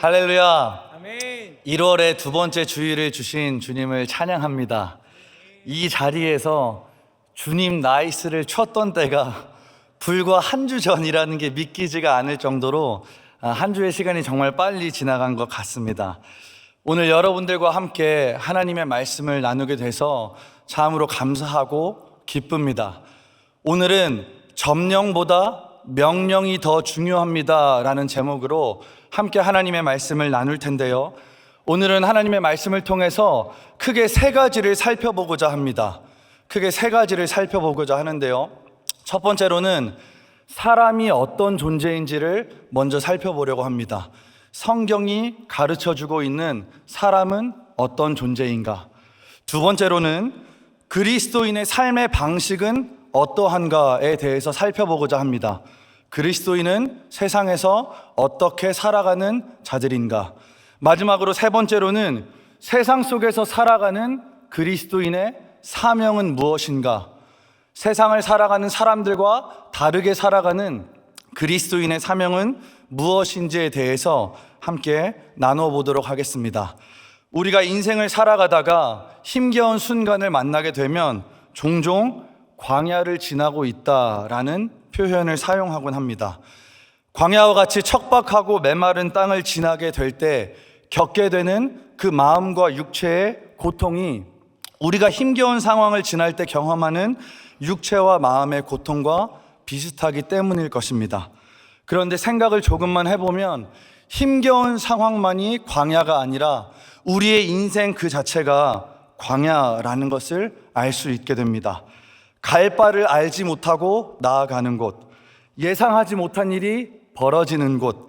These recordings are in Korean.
할렐루야. 아멘. 1월의 두 번째 주일을 주신 주님을 찬양합니다. 이 자리에서 주님 나이스를 쳤던 때가 불과 한 주 전이라는 게 믿기지가 않을 정도로 아, 한 주의 시간이 정말 빨리 지나간 것 같습니다. 오늘 여러분들과 함께 하나님의 말씀을 나누게 돼서 참으로 감사하고 기쁩니다. 오늘은 점령보다 명령이 더 중요합니다. 라는 제목으로 함께 하나님의 말씀을 나눌 텐데요. 오늘은 하나님의 말씀을 통해서 크게 세 가지를 살펴보고자 합니다. 크게 세 가지를 살펴보고자 하는데요. 첫 번째로는 사람이 어떤 존재인지를 먼저 살펴보려고 합니다. 성경이 가르쳐 주고 있는 사람은 어떤 존재인가? 두 번째로는 그리스도인의 삶의 방식은 어떠한가에 대해서 살펴보고자 합니다. 그리스도인은 세상에서 어떻게 살아가는 자들인가? 마지막으로 세 번째로는 세상 속에서 살아가는 그리스도인의 사명은 무엇인가? 세상을 살아가는 사람들과 다르게 살아가는 그리스도인의 사명은 무엇인지에 대해서 함께 나눠보도록 하겠습니다. 우리가 인생을 살아가다가 힘겨운 순간을 만나게 되면 종종 광야를 지나고 있다라는 표현을 사용하곤 합니다. 광야와 같이 척박하고 메마른 땅을 지나게 될 때 겪게 되는 그 마음과 육체의 고통이 우리가 힘겨운 상황을 지날 때 경험하는 육체와 마음의 고통과 비슷하기 때문일 것입니다. 그런데 생각을 조금만 해보면 힘겨운 상황만이 광야가 아니라 우리의 인생 그 자체가 광야라는 것을 알 수 있게 됩니다. 갈 바를 알지 못하고 나아가는 곳, 예상하지 못한 일이 벌어지는 곳,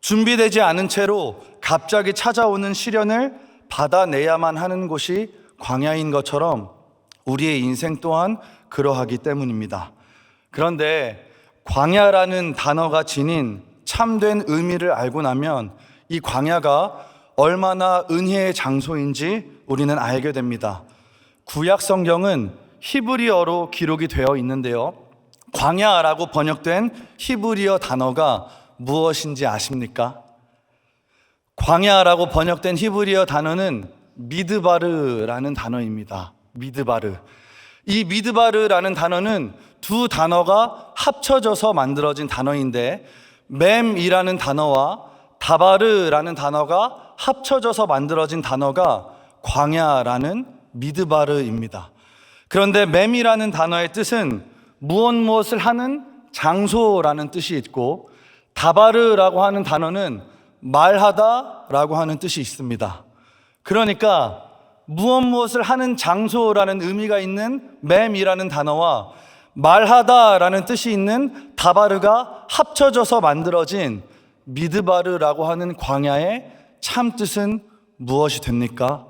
준비되지 않은 채로 갑자기 찾아오는 시련을 받아내야만 하는 곳이 광야인 것처럼 우리의 인생 또한 그러하기 때문입니다. 그런데 광야라는 단어가 지닌 참된 의미를 알고 나면 이 광야가 얼마나 은혜의 장소인지 우리는 알게 됩니다. 구약 성경은 히브리어로 기록이 되어 있는데요. 광야라고 번역된 히브리어 단어가 무엇인지 아십니까? 광야라고 번역된 히브리어 단어는 미드바르라는 단어입니다. 미드바르. 이 미드바르라는 단어는 두 단어가 합쳐져서 만들어진 단어인데 맴이라는 단어와 다바르라는 단어가 합쳐져서 만들어진 단어가 광야라는 미드바르입니다. 그런데 맴이라는 단어의 뜻은 무엇 무엇을 하는 장소라는 뜻이 있고 다바르라고 하는 단어는 말하다라고 하는 뜻이 있습니다. 그러니까 무엇 무엇을 하는 장소라는 의미가 있는 맴이라는 단어와 말하다라는 뜻이 있는 다바르가 합쳐져서 만들어진 미드바르라고 하는 광야의 참 뜻은 무엇이 됩니까?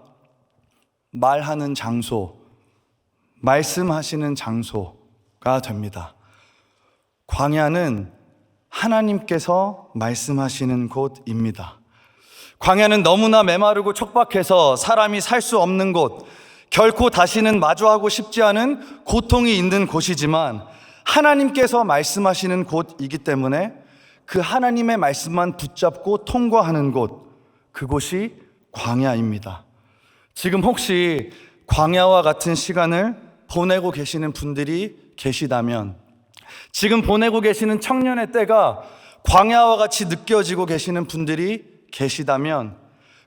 말하는 장소, 말씀하시는 장소가 됩니다. 광야는 하나님께서 말씀하시는 곳입니다. 광야는 너무나 메마르고 촉박해서 사람이 살 수 없는 곳, 결코 다시는 마주하고 싶지 않은 고통이 있는 곳이지만 하나님께서 말씀하시는 곳이기 때문에 그 하나님의 말씀만 붙잡고 통과하는 곳, 그곳이 광야입니다. 지금 혹시 광야와 같은 시간을 보내고 계시는 분들이 계시다면 지금 보내고 계시는 청년의 때가 광야와 같이 느껴지고 계시는 분들이 계시다면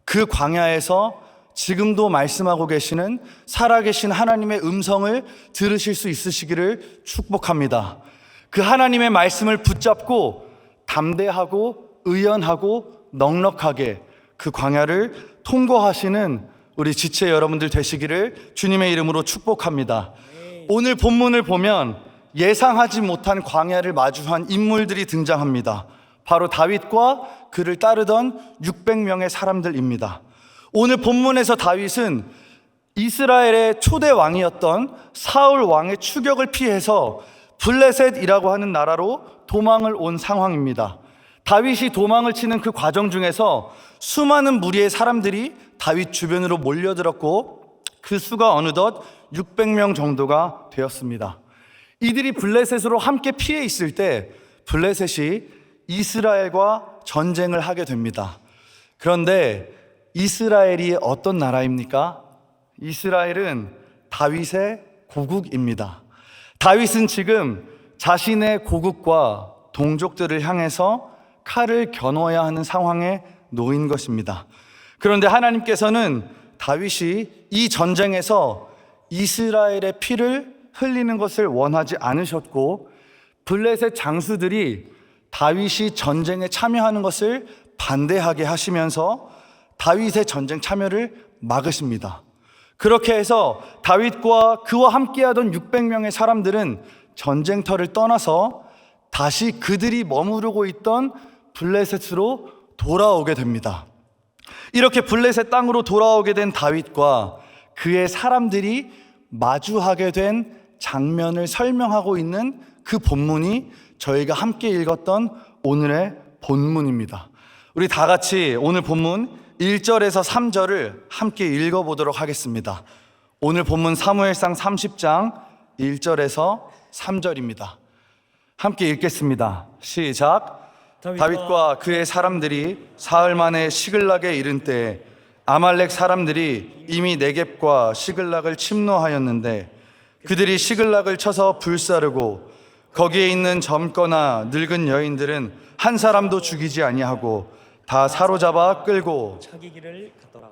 그 광야에서 지금도 말씀하고 계시는 살아계신 하나님의 음성을 들으실 수 있으시기를 축복합니다. 그 하나님의 말씀을 붙잡고 담대하고 의연하고 넉넉하게 그 광야를 통과하시는 우리 지체 여러분들 되시기를 주님의 이름으로 축복합니다. 오늘 본문을 보면 예상하지 못한 광야를 마주한 인물들이 등장합니다. 바로 다윗과 그를 따르던 600명의 사람들입니다. 오늘 본문에서 다윗은 이스라엘의 초대 왕이었던 사울 왕의 추격을 피해서 블레셋이라고 하는 나라로 도망을 온 상황입니다. 다윗이 도망을 치는 그 과정 중에서 수많은 무리의 사람들이 다윗 주변으로 몰려들었고 그 수가 어느덧 600명 정도가 되었습니다. 이들이 블레셋으로 함께 피해 있을 때 블레셋이 이스라엘과 전쟁을 하게 됩니다. 그런데 이스라엘이 어떤 나라입니까? 이스라엘은 다윗의 고국입니다. 다윗은 지금 자신의 고국과 동족들을 향해서 칼을 겨눠야 하는 상황에 놓인 것입니다. 그런데 하나님께서는 다윗이 이 전쟁에서 이스라엘의 피를 흘리는 것을 원하지 않으셨고 블레셋 장수들이 다윗이 전쟁에 참여하는 것을 반대하게 하시면서 다윗의 전쟁 참여를 막으십니다. 그렇게 해서 다윗과 그와 함께하던 600명의 사람들은 전쟁터를 떠나서 다시 그들이 머무르고 있던 블레셋으로 돌아오게 됩니다. 이렇게 블레셋 땅으로 돌아오게 된 다윗과 그의 사람들이 마주하게 된 장면을 설명하고 있는 그 본문이 저희가 함께 읽었던 오늘의 본문입니다. 우리 다 같이 오늘 본문 1절에서 3절을 함께 읽어보도록 하겠습니다. 오늘 본문 사무엘상 30장 1절에서 3절입니다. 함께 읽겠습니다. 시작. 다윗과 그의 사람들이 사흘 만에 시글락에 이른 때 아말렉 사람들이 이미 네겝과 시글락을 침노하였는데 그들이 시글락을 쳐서 불사르고 거기에 있는 젊거나 늙은 여인들은 한 사람도 죽이지 아니하고 다 사로잡아 끌고 자기 길을 갔더라.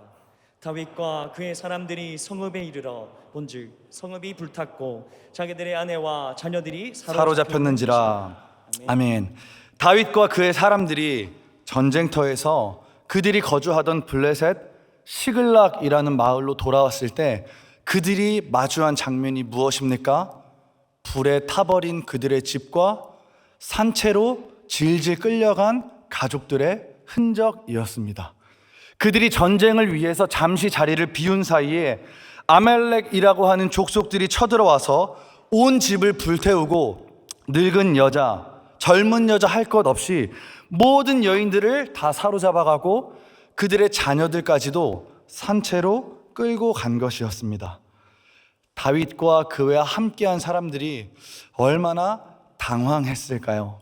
다윗과 그의 사람들이 성읍에 이르러 본즉 성읍이 불탔고 자기들의 아내와 자녀들이 사로잡혔는지라. 아멘. 다윗과 그의 사람들이 전쟁터에서 그들이 거주하던 블레셋 시글락이라는 마을로 돌아왔을 때 그들이 마주한 장면이 무엇입니까? 불에 타버린 그들의 집과 산채로 질질 끌려간 가족들의 흔적이었습니다. 그들이 전쟁을 위해서 잠시 자리를 비운 사이에 아멜렉이라고 하는 족속들이 쳐들어와서 온 집을 불태우고 늙은 여자, 젊은 여자 할 것 없이 모든 여인들을 다 사로잡아가고 그들의 자녀들까지도 산채로 끌고 간 것이었습니다. 다윗과 그와 함께한 사람들이 얼마나 당황했을까요?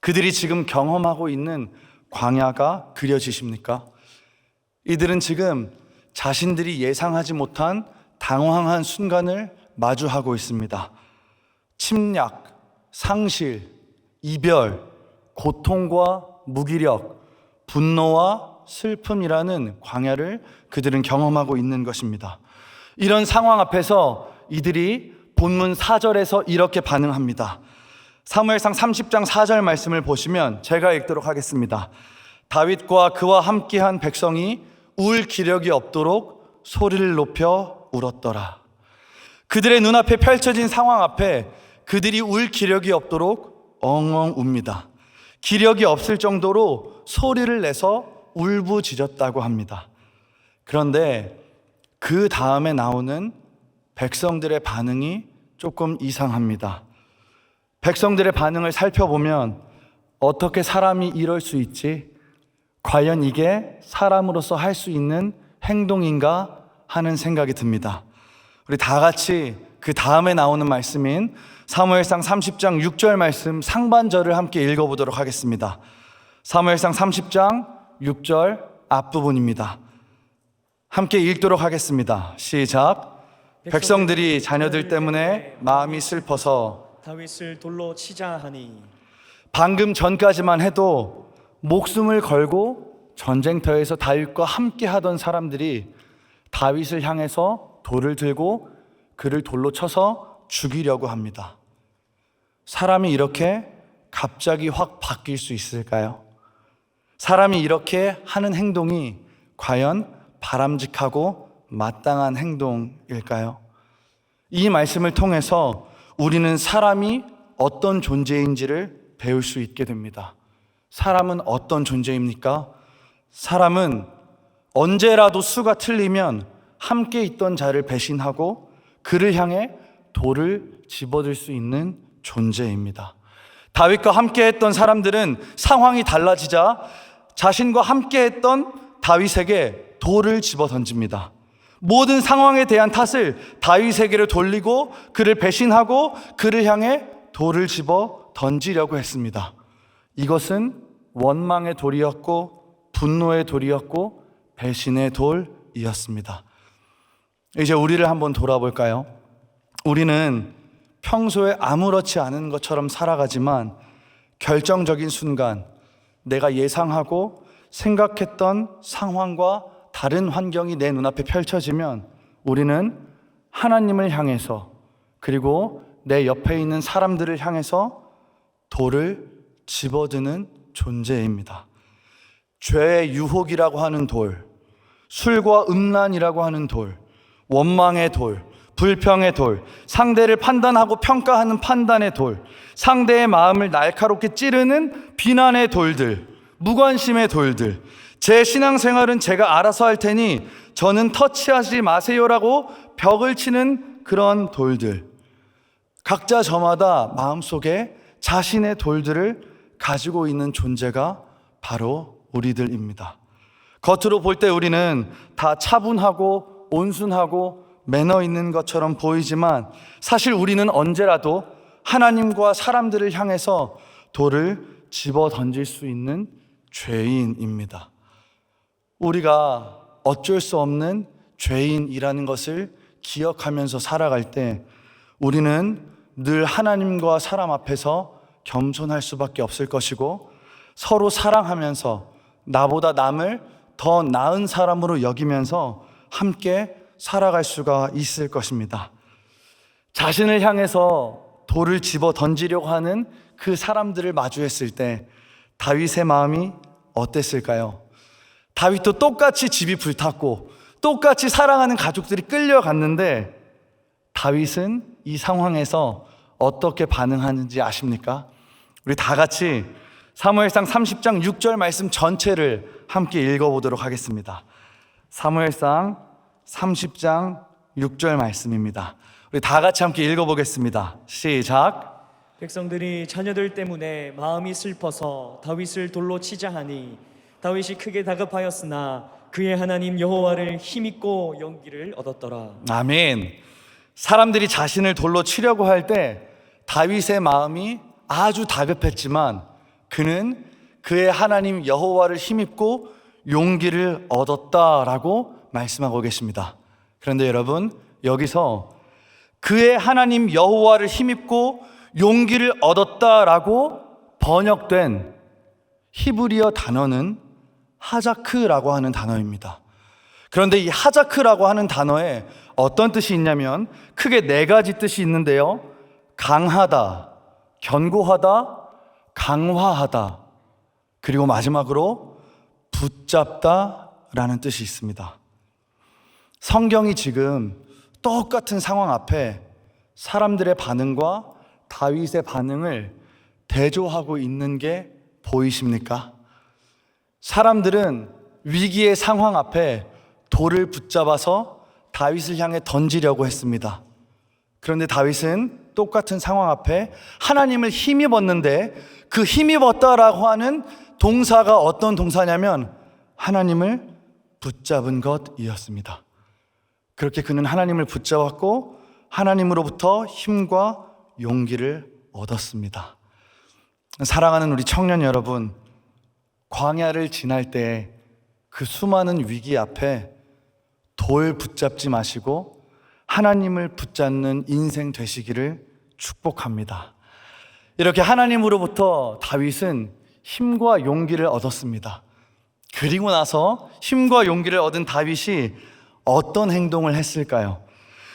그들이 지금 경험하고 있는 광야가 그려지십니까? 이들은 지금 자신들이 예상하지 못한 당황한 순간을 마주하고 있습니다. 침략, 상실, 이별, 고통과 무기력, 분노와 슬픔이라는 광야를 그들은 경험하고 있는 것입니다. 이런 상황 앞에서 이들이 본문 4절에서 이렇게 반응합니다. 사무엘상 30장 4절 말씀을 보시면 제가 읽도록 하겠습니다. 다윗과 그와 함께한 백성이 울 기력이 없도록 소리를 높여 울었더라. 그들의 눈앞에 펼쳐진 상황 앞에 그들이 울 기력이 없도록 엉엉 웁니다. 기력이 없을 정도로 소리를 내서 울부짖었다고 합니다. 그런데 그 다음에 나오는 백성들의 반응이 조금 이상합니다. 백성들의 반응을 살펴보면 어떻게 사람이 이럴 수 있지? 과연 이게 사람으로서 할 수 있는 행동인가 하는 생각이 듭니다. 우리 다 같이 그 다음에 나오는 말씀인 사무엘상 30장 6절 말씀 상반절을 함께 읽어보도록 하겠습니다. 사무엘상 30장 6절 앞부분입니다. 함께 읽도록 하겠습니다. 시작. 백성들이 자녀들 때문에 마음이 슬퍼서 다윗을 돌로 치자 하니 방금 전까지만 해도 목숨을 걸고 전쟁터에서 다윗과 함께 하던 사람들이 다윗을 향해서 돌을 들고 그를 돌로 쳐서 죽이려고 합니다. 사람이 이렇게 갑자기 확 바뀔 수 있을까요? 사람이 이렇게 하는 행동이 과연 바람직하고 마땅한 행동일까요? 이 말씀을 통해서 우리는 사람이 어떤 존재인지를 배울 수 있게 됩니다. 사람은 어떤 존재입니까? 사람은 언제라도 수가 틀리면 함께 있던 자를 배신하고 그를 향해 돌을 집어들 수 있는 존재입니다. 다윗과 함께 했던 사람들은 상황이 달라지자 자신과 함께 했던 다윗에게 돌을 집어 던집니다. 모든 상황에 대한 탓을 다윗에게로 돌리고 그를 배신하고 그를 향해 돌을 집어 던지려고 했습니다. 이것은 원망의 돌이었고 분노의 돌이었고 배신의 돌이었습니다. 이제 우리를 한번 돌아볼까요? 우리는 평소에 아무렇지 않은 것처럼 살아가지만 결정적인 순간 내가 예상하고 생각했던 상황과 다른 환경이 내 눈앞에 펼쳐지면 우리는 하나님을 향해서 그리고 내 옆에 있는 사람들을 향해서 돌을 집어드는 존재입니다. 죄의 유혹이라고 하는 돌, 술과 음란이라고 하는 돌, 원망의 돌, 불평의 돌, 상대를 판단하고 평가하는 판단의 돌, 상대의 마음을 날카롭게 찌르는 비난의 돌들, 무관심의 돌들, 제 신앙생활은 제가 알아서 할 테니 저는 터치하지 마세요라고 벽을 치는 그런 돌들. 각자 저마다 마음속에 자신의 돌들을 가지고 있는 존재가 바로 우리들입니다. 겉으로 볼 때 우리는 다 차분하고 온순하고 매너 있는 것처럼 보이지만 사실 우리는 언제라도 하나님과 사람들을 향해서 돌을 집어 던질 수 있는 죄인입니다. 우리가 어쩔 수 없는 죄인이라는 것을 기억하면서 살아갈 때 우리는 늘 하나님과 사람 앞에서 겸손할 수밖에 없을 것이고 서로 사랑하면서 나보다 남을 더 나은 사람으로 여기면서 함께 살아갈 수가 있을 것입니다. 자신을 향해서 돌을 집어 던지려고 하는 그 사람들을 마주했을 때 다윗의 마음이 어땠을까요? 다윗도 똑같이 집이 불탔고 똑같이 사랑하는 가족들이 끌려갔는데 다윗은 이 상황에서 어떻게 반응하는지 아십니까? 우리 다 같이 사무엘상 30장 6절 말씀 전체를 함께 읽어보도록 하겠습니다. 사무엘상 30장 6절 말씀입니다. 우리 다 같이 함께 읽어보겠습니다. 시작. 백성들이 자녀들 때문에 마음이 슬퍼서 다윗을 돌로 치자 하니 다윗이 크게 다급하였으나 그의 하나님 여호와를 힘입고 용기를 얻었더라. 아멘. 사람들이 자신을 돌로 치려고 할 때 다윗의 마음이 아주 다급했지만 그는 그의 하나님 여호와를 힘입고 용기를 얻었다라고 말씀하고 계십니다. 그런데 여러분 여기서 그의 하나님 여호와를 힘입고 용기를 얻었다라고 번역된 히브리어 단어는 하자크라고 하는 단어입니다. 그런데 이 하자크라고 하는 단어에 어떤 뜻이 있냐면 크게 네 가지 뜻이 있는데요. 강하다, 견고하다, 강화하다, 그리고 마지막으로 붙잡다라는 뜻이 있습니다. 성경이 지금 똑같은 상황 앞에 사람들의 반응과 다윗의 반응을 대조하고 있는 게 보이십니까? 사람들은 위기의 상황 앞에 돌을 붙잡아서 다윗을 향해 던지려고 했습니다. 그런데 다윗은 똑같은 상황 앞에 하나님을 힘입었는데 그 힘입었다라고 하는 동사가 어떤 동사냐면 하나님을 붙잡은 것이었습니다. 그렇게 그는 하나님을 붙잡았고 하나님으로부터 힘과 용기를 얻었습니다. 사랑하는 우리 청년 여러분, 광야를 지날 때 그 수많은 위기 앞에 돌 붙잡지 마시고 하나님을 붙잡는 인생 되시기를 축복합니다. 이렇게 하나님으로부터 다윗은 힘과 용기를 얻었습니다. 그리고 나서 힘과 용기를 얻은 다윗이 어떤 행동을 했을까요?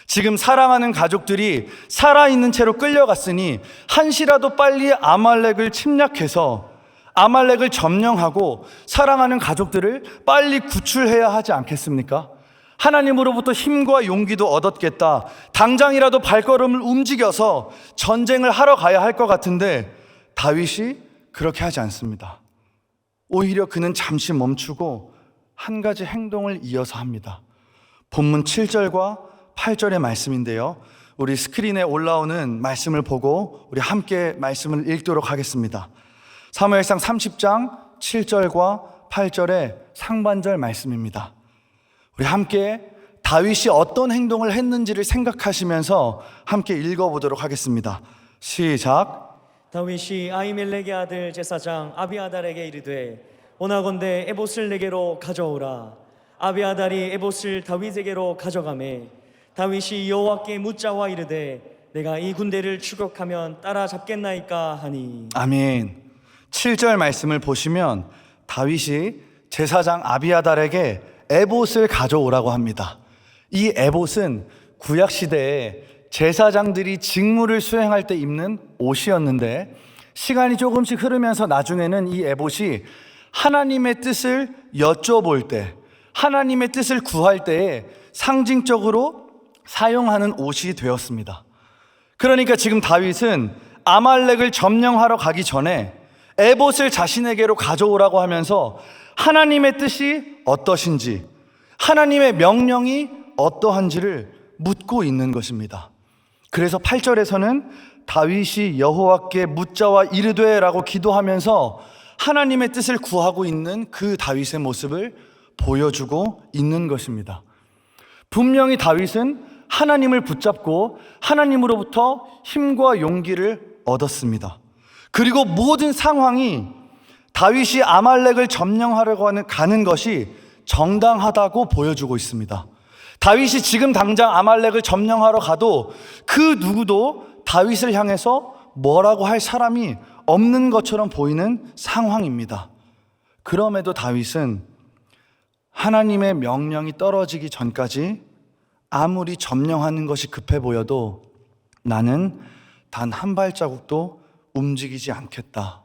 지금 사랑하는 가족들이 살아있는 채로 끌려갔으니 한시라도 빨리 아말렉을 침략해서 아말렉을 점령하고 사랑하는 가족들을 빨리 구출해야 하지 않겠습니까? 하나님으로부터 힘과 용기도 얻었겠다. 당장이라도 발걸음을 움직여서 전쟁을 하러 가야 할 것 같은데 다윗이 그렇게 하지 않습니다. 오히려 그는 잠시 멈추고 한 가지 행동을 이어서 합니다. 본문 7절과 8절의 말씀인데요. 우리 스크린에 올라오는 말씀을 보고 우리 함께 말씀을 읽도록 하겠습니다. 사무엘상 30장 7절과 8절의 상반절 말씀입니다. 우리 함께 다윗이 어떤 행동을 했는지를 생각하시면서 함께 읽어보도록 하겠습니다. 시작. 다윗이 아이멜렉의 아들 제사장 아비아달에게 이르되 원하건대 에봇을 내게로 가져오라 아비아달이 에봇을 다윗에게로 가져가매 다윗이 여호와께 묻자와 이르되 내가 이 군대를 추격하면 따라잡겠나이까 하니 아멘. 7절 말씀을 보시면 다윗이 제사장 아비아달에게 에봇을 가져오라고 합니다. 이 에봇은 구약 시대에 제사장들이 직무를 수행할 때 입는 옷이었는데 시간이 조금씩 흐르면서 나중에는 이 에봇이 하나님의 뜻을 여쭤볼 때 하나님의 뜻을 구할 때에 상징적으로 사용하는 옷이 되었습니다. 그러니까 지금 다윗은 아말렉을 점령하러 가기 전에 에봇을 자신에게로 가져오라고 하면서 하나님의 뜻이 어떠신지, 하나님의 명령이 어떠한지를 묻고 있는 것입니다. 그래서 8절에서는 다윗이 여호와께 묻자와 이르되라고 기도하면서 하나님의 뜻을 구하고 있는 그 다윗의 모습을 보여주고 있는 것입니다. 분명히 다윗은 하나님을 붙잡고 하나님으로부터 힘과 용기를 얻었습니다. 그리고 모든 상황이 다윗이 아말렉을 점령하려고 하는 가는 것이 정당하다고 보여주고 있습니다. 다윗이 지금 당장 아말렉을 점령하러 가도 그 누구도 다윗을 향해서 뭐라고 할 사람이 없는 것처럼 보이는 상황입니다. 그럼에도 다윗은 하나님의 명령이 떨어지기 전까지 아무리 점령하는 것이 급해 보여도 나는 단 한 발자국도 움직이지 않겠다.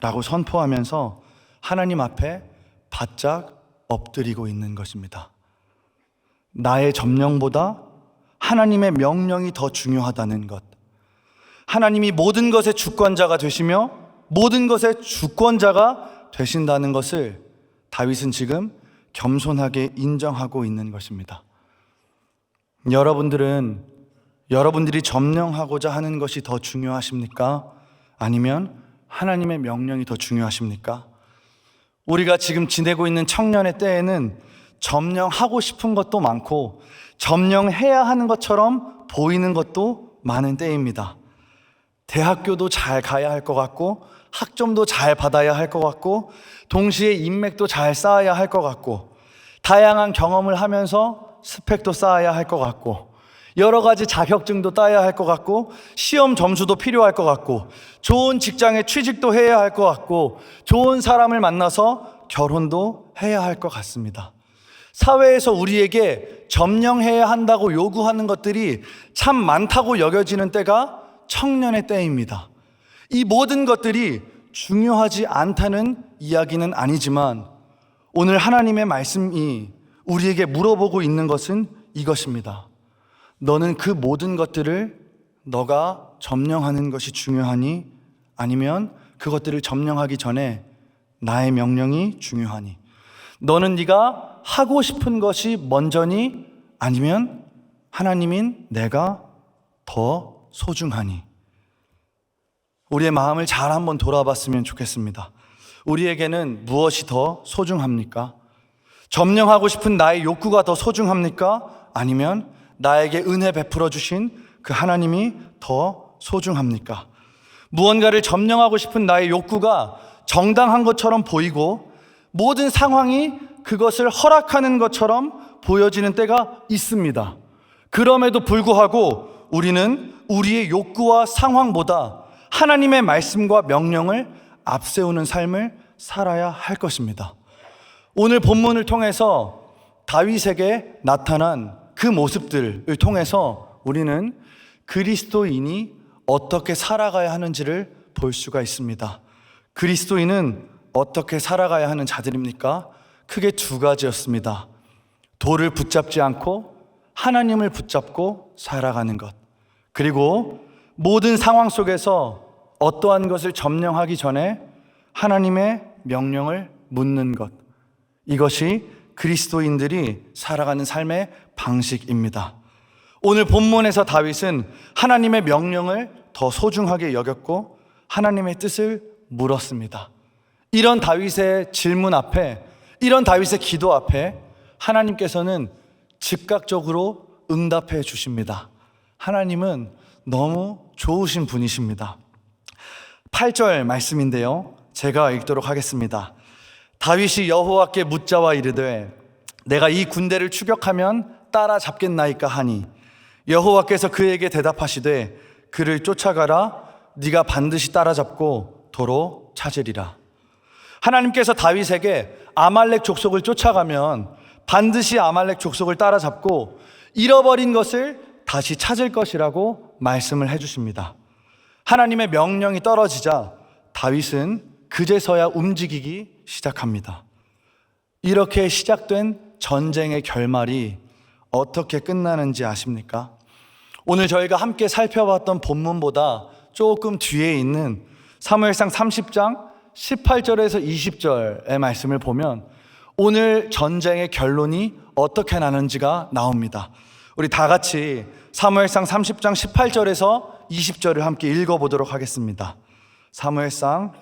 라고 선포하면서 하나님 앞에 바짝 엎드리고 있는 것입니다. 나의 점령보다 하나님의 명령이 더 중요하다는 것. 하나님이 모든 것의 주권자가 되시며 모든 것의 주권자가 되신다는 것을 다윗은 지금 겸손하게 인정하고 있는 것입니다. 여러분들은 여러분들이 점령하고자 하는 것이 더 중요하십니까? 아니면 하나님의 명령이 더 중요하십니까? 우리가 지금 지내고 있는 청년의 때에는 점령하고 싶은 것도 많고 점령해야 하는 것처럼 보이는 것도 많은 때입니다. 대학교도 잘 가야 할 것 같고 학점도 잘 받아야 할 것 같고 동시에 인맥도 잘 쌓아야 할 것 같고 다양한 경험을 하면서 스펙도 쌓아야 할 것 같고 여러 가지 자격증도 따야 할 것 같고 시험 점수도 필요할 것 같고 좋은 직장에 취직도 해야 할 것 같고 좋은 사람을 만나서 결혼도 해야 할 것 같습니다. 사회에서 우리에게 점령해야 한다고 요구하는 것들이 참 많다고 여겨지는 때가 청년의 때입니다. 이 모든 것들이 중요하지 않다는 이야기는 아니지만 오늘 하나님의 말씀이 우리에게 물어보고 있는 것은 이것입니다. 너는 그 모든 것들을 너가 점령하는 것이 중요하니 아니면 그것들을 점령하기 전에 나의 명령이 중요하니 너는 네가 하고 싶은 것이 먼저니 아니면 하나님인 내가 더 소중하니 우리의 마음을 잘 한번 돌아봤으면 좋겠습니다. 우리에게는 무엇이 더 소중합니까? 점령하고 싶은 나의 욕구가 더 소중합니까? 아니면 나에게 은혜 베풀어 주신 그 하나님이 더 소중합니까? 무언가를 점령하고 싶은 나의 욕구가 정당한 것처럼 보이고 모든 상황이 그것을 허락하는 것처럼 보여지는 때가 있습니다. 그럼에도 불구하고 우리는 우리의 욕구와 상황보다 하나님의 말씀과 명령을 앞세우는 삶을 살아야 할 것입니다. 오늘 본문을 통해서 다윗에게 나타난 그 모습들을 통해서 우리는 그리스도인이 어떻게 살아가야 하는지를 볼 수가 있습니다. 그리스도인은 어떻게 살아가야 하는 자들입니까? 크게 두 가지였습니다. 돌을 붙잡지 않고 하나님을 붙잡고 살아가는 것. 그리고 모든 상황 속에서 어떠한 것을 점령하기 전에 하나님의 명령을 묻는 것. 이것이 그리스도인들이 살아가는 삶의 방식입니다. 오늘 본문에서 다윗은 하나님의 명령을 더 소중하게 여겼고 하나님의 뜻을 물었습니다. 이런 다윗의 질문 앞에, 이런 다윗의 기도 앞에 하나님께서는 즉각적으로 응답해 주십니다. 하나님은 너무 좋으신 분이십니다. 8절 말씀인데요. 제가 읽도록 하겠습니다. 다윗이 여호와께 묻자와 이르되 내가 이 군대를 추격하면 따라잡겠나이까 하니 여호와께서 그에게 대답하시되 그를 쫓아가라 네가 반드시 따라잡고 도로 찾으리라 하나님께서 다윗에게 아말렉 족속을 쫓아가면 반드시 아말렉 족속을 따라잡고 잃어버린 것을 다시 찾을 것이라고 말씀을 해주십니다. 하나님의 명령이 떨어지자 다윗은 그제서야 움직이기 시작합니다. 이렇게 시작된 전쟁의 결말이 어떻게 끝나는지 아십니까? 오늘 저희가 함께 살펴봤던 본문보다 조금 뒤에 있는 사무엘상 30장 18절에서 20절의 말씀을 보면 오늘 전쟁의 결론이 어떻게 나는지가 나옵니다. 우리 다 같이 사무엘상 30장 18절에서 20절을 함께 읽어 보도록 하겠습니다. 사무엘상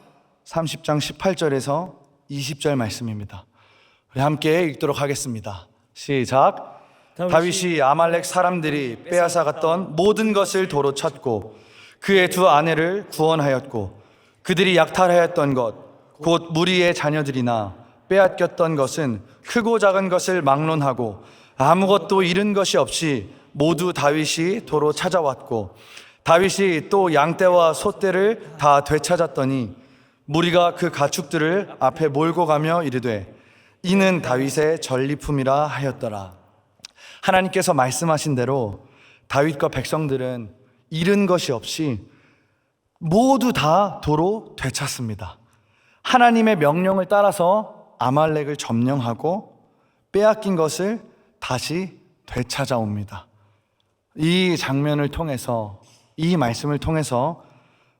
30장 18절에서 20절 말씀입니다. 우리 함께 읽도록 하겠습니다. 시작. 다윗이 아말렉 사람들이 빼앗아 갔던 모든 것을 도로 찾고 그의 두 아내를 구원하였고 그들이 약탈하였던 것 곧 무리의 자녀들이나 빼앗겼던 것은 크고 작은 것을 막론하고 아무것도 잃은 것이 없이 모두 다윗이 도로 찾아왔고 다윗이 또 양떼와 소떼를 다 되찾았더니 무리가 그 가축들을 앞에 몰고 가며 이르되 이는 다윗의 전리품이라 하였더라. 하나님께서 말씀하신 대로 다윗과 백성들은 잃은 것이 없이 모두 다 도로 되찾습니다. 하나님의 명령을 따라서 아말렉을 점령하고 빼앗긴 것을 다시 되찾아옵니다. 이 장면을 통해서 이 말씀을 통해서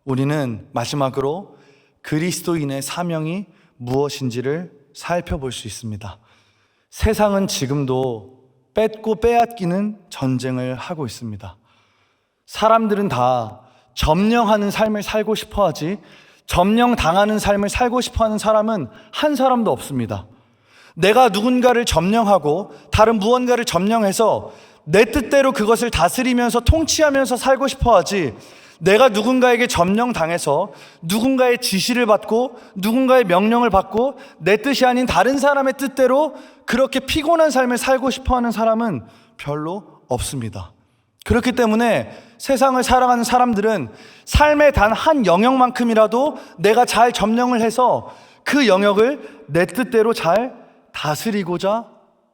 우리는 마지막으로 그리스도인의 사명이 무엇인지를 살펴볼 수 있습니다. 세상은 지금도 뺏고 빼앗기는 전쟁을 하고 있습니다. 사람들은 다 점령하는 삶을 살고 싶어 하지 점령 당하는 삶을 살고 싶어 하는 사람은 한 사람도 없습니다. 내가 누군가를 점령하고 다른 무언가를 점령해서 내 뜻대로 그것을 다스리면서 통치하면서 살고 싶어 하지 내가 누군가에게 점령당해서 누군가의 지시를 받고 누군가의 명령을 받고 내 뜻이 아닌 다른 사람의 뜻대로 그렇게 피곤한 삶을 살고 싶어 하는 사람은 별로 없습니다. 그렇기 때문에 세상을 살아가는 사람들은 삶의 단 한 영역만큼이라도 내가 잘 점령을 해서 그 영역을 내 뜻대로 잘 다스리고자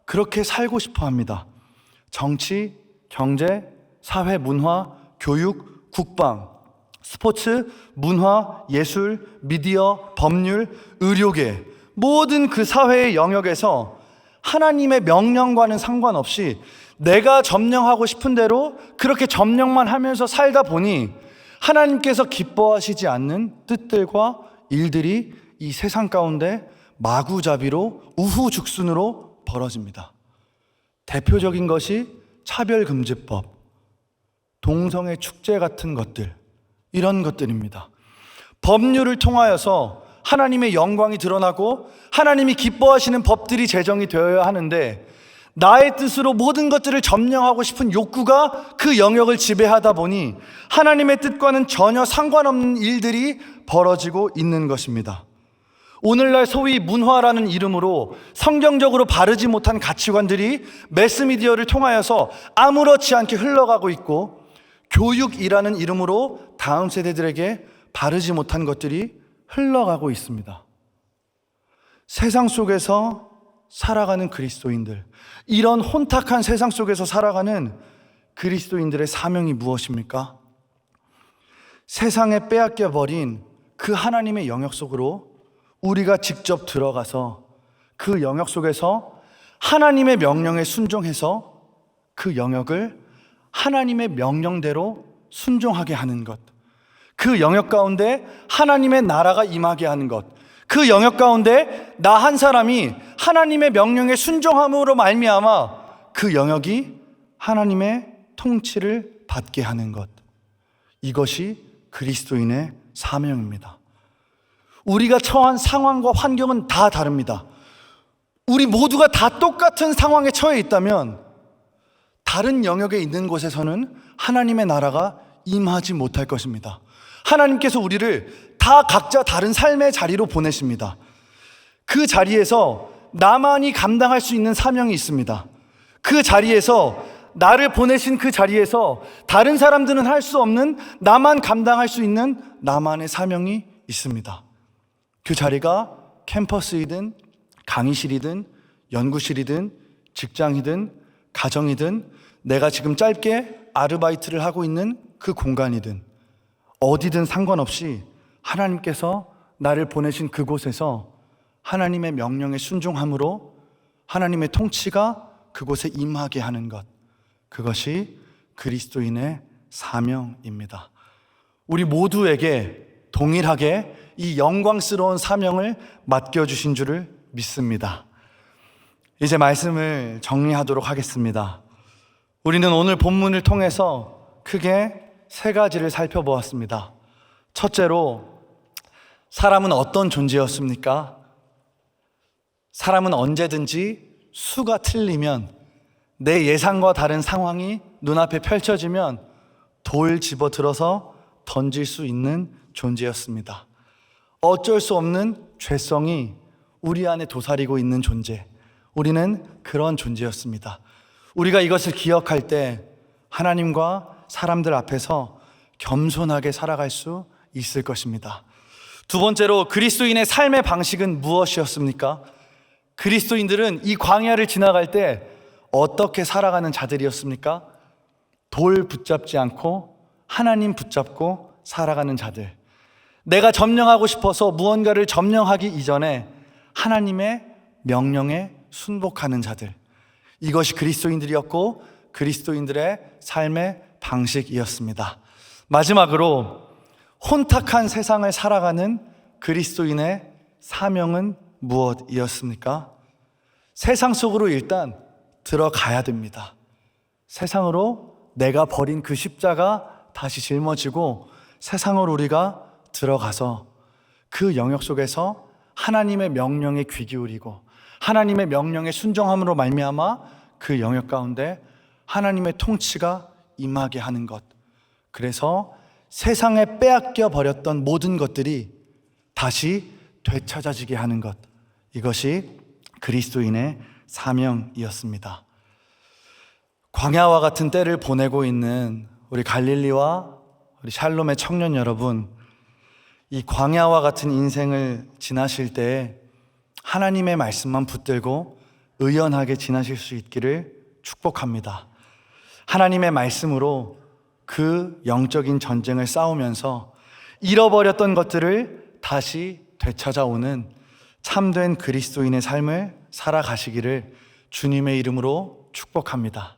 그렇게 살고 싶어 합니다. 정치, 경제, 사회, 문화, 교육, 국방, 스포츠, 문화, 예술, 미디어, 법률, 의료계 모든 그 사회의 영역에서 하나님의 명령과는 상관없이 내가 점령하고 싶은 대로 그렇게 점령만 하면서 살다 보니 하나님께서 기뻐하시지 않는 뜻들과 일들이 이 세상 가운데 마구잡이로 우후죽순으로 벌어집니다. 대표적인 것이 차별금지법, 동성애 축제 같은 것들, 이런 것들입니다. 법률을 통하여서 하나님의 영광이 드러나고 하나님이 기뻐하시는 법들이 제정이 되어야 하는데 나의 뜻으로 모든 것들을 점령하고 싶은 욕구가 그 영역을 지배하다 보니 하나님의 뜻과는 전혀 상관없는 일들이 벌어지고 있는 것입니다. 오늘날 소위 문화라는 이름으로 성경적으로 바르지 못한 가치관들이 매스미디어를 통하여서 아무렇지 않게 흘러가고 있고 교육이라는 이름으로 다음 세대들에게 바르지 못한 것들이 흘러가고 있습니다. 세상 속에서 살아가는 그리스도인들, 이런 혼탁한 세상 속에서 살아가는 그리스도인들의 사명이 무엇입니까? 세상에 빼앗겨 버린 그 하나님의 영역 속으로 우리가 직접 들어가서 그 영역 속에서 하나님의 명령에 순종해서 그 영역을 하나님의 명령대로 순종하게 하는 것. 그 영역 가운데 하나님의 나라가 임하게 하는 것. 그 영역 가운데 나 한 사람이 하나님의 명령에 순종함으로 말미암아 그 영역이 하나님의 통치를 받게 하는 것. 이것이 그리스도인의 사명입니다. 우리가 처한 상황과 환경은 다 다릅니다. 우리 모두가 다 똑같은 상황에 처해 있다면 다른 영역에 있는 곳에서는 하나님의 나라가 임하지 못할 것입니다. 하나님께서 우리를 다 각자 다른 삶의 자리로 보내십니다. 그 자리에서 나만이 감당할 수 있는 사명이 있습니다. 그 자리에서 나를 보내신 그 자리에서 다른 사람들은 할 수 없는 나만 감당할 수 있는 나만의 사명이 있습니다. 그 자리가 캠퍼스이든 강의실이든 연구실이든 직장이든 가정이든 내가 지금 짧게 아르바이트를 하고 있는 그 공간이든 어디든 상관없이 하나님께서 나를 보내신 그곳에서 하나님의 명령에 순종함으로 하나님의 통치가 그곳에 임하게 하는 것. 그것이 그리스도인의 사명입니다. 우리 모두에게 동일하게 이 영광스러운 사명을 맡겨주신 줄을 믿습니다. 이제 말씀을 정리하도록 하겠습니다. 우리는 오늘 본문을 통해서 크게 세 가지를 살펴보았습니다. 첫째로, 사람은 어떤 존재였습니까? 사람은 언제든지 수가 틀리면 내 예상과 다른 상황이 눈앞에 펼쳐지면 돌 집어 들어서 던질 수 있는 존재였습니다. 어쩔 수 없는 죄성이 우리 안에 도사리고 있는 존재. 우리는 그런 존재였습니다. 우리가 이것을 기억할 때 하나님과 사람들 앞에서 겸손하게 살아갈 수 있을 것입니다. 두 번째로 그리스도인의 삶의 방식은 무엇이었습니까? 그리스도인들은 이 광야를 지나갈 때 어떻게 살아가는 자들이었습니까? 돌 붙잡지 않고 하나님 붙잡고 살아가는 자들. 내가 점령하고 싶어서 무언가를 점령하기 이전에 하나님의 명령에 순복하는 자들. 이것이 그리스도인들이었고 그리스도인들의 삶의 방식이었습니다. 마지막으로 혼탁한 세상을 살아가는 그리스도인의 사명은 무엇이었습니까? 세상 속으로 일단 들어가야 됩니다. 세상으로 내가 버린 그 십자가 다시 짊어지고 세상으로 우리가 들어가서 그 영역 속에서 하나님의 명령에 귀 기울이고 하나님의 명령에 순종함으로 말미암아 그 영역 가운데 하나님의 통치가 임하게 하는 것. 그래서 세상에 빼앗겨 버렸던 모든 것들이 다시 되찾아지게 하는 것. 이것이 그리스도인의 사명이었습니다. 광야와 같은 때를 보내고 있는 우리 갈릴리와 우리 샬롬의 청년 여러분, 이 광야와 같은 인생을 지나실 때 하나님의 말씀만 붙들고 의연하게 지나실 수 있기를 축복합니다. 하나님의 말씀으로 그 영적인 전쟁을 싸우면서 잃어버렸던 것들을 다시 되찾아오는 참된 그리스도인의 삶을 살아가시기를 주님의 이름으로 축복합니다.